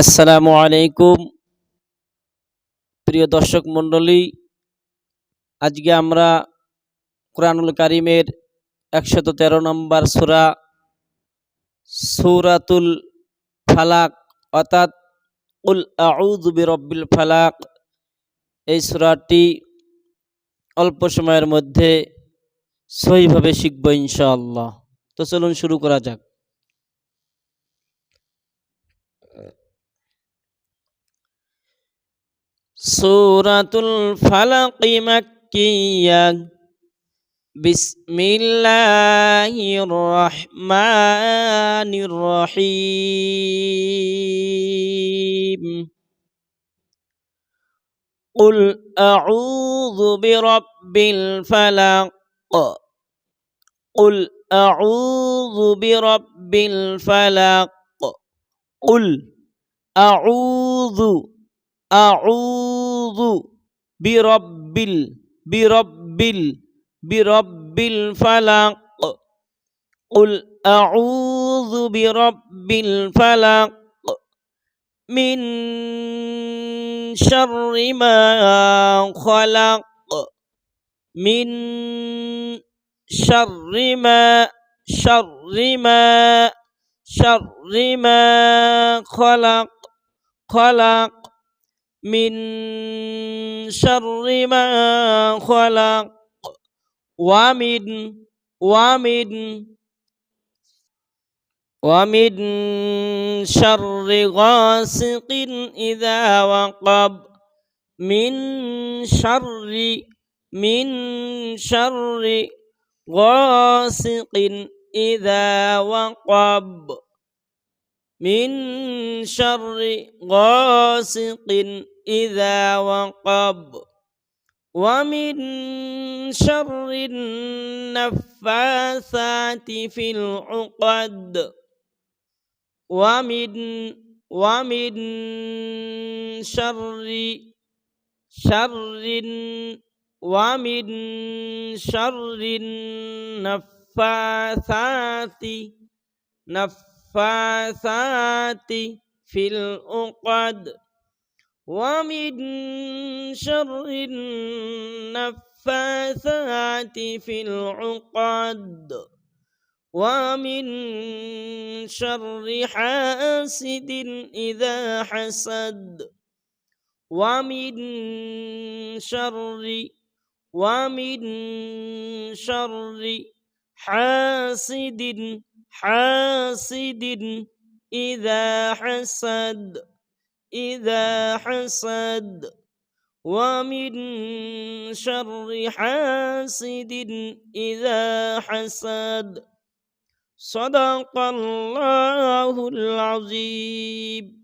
আসসালামু আলাইকুম। প্রিয় দর্শক মণ্ডলী, আজকে আমরা কোরআনুল কারিমের একশত তেরো নম্বর সুরা, সুরাতুল ফালাক, অর্থাৎ উল বিরব্বিল ফালাক। এই সুরাটি অল্প সময়ের মধ্যে সহিভাবে শিখব ইনশাআল্লাহ। তো চলুন শুরু করা যাক। سورة الفلق مكية. بسم الله الرحمن الرحيم. قل أعوذ برب الفلق. قل أعوذ برب الفلق. قل أعوذ أعوذ برب ال- برب ال- برب الفلق. قل أعوذ برب الفلق من شر ما خلق من شر ما شر ما شر ما خلق خلق من شر ما خلق ومن ومن ومن شر غاسق إذا وقب. من شر من شر غاسق إذا وقب. من شر غاسق إذا وقب ومن شر النفاثات في العقد ومن ومن شر شر ومن شر النفاثات نفاثات في العقد ومن شر النفاثات في العقد ومن شر حاسد إذا حسد ومن شر ومن شر حاسد حاسد إذا حسد إذا حسد. ومن شر حاسد إذا حسد. صدق الله العظيم.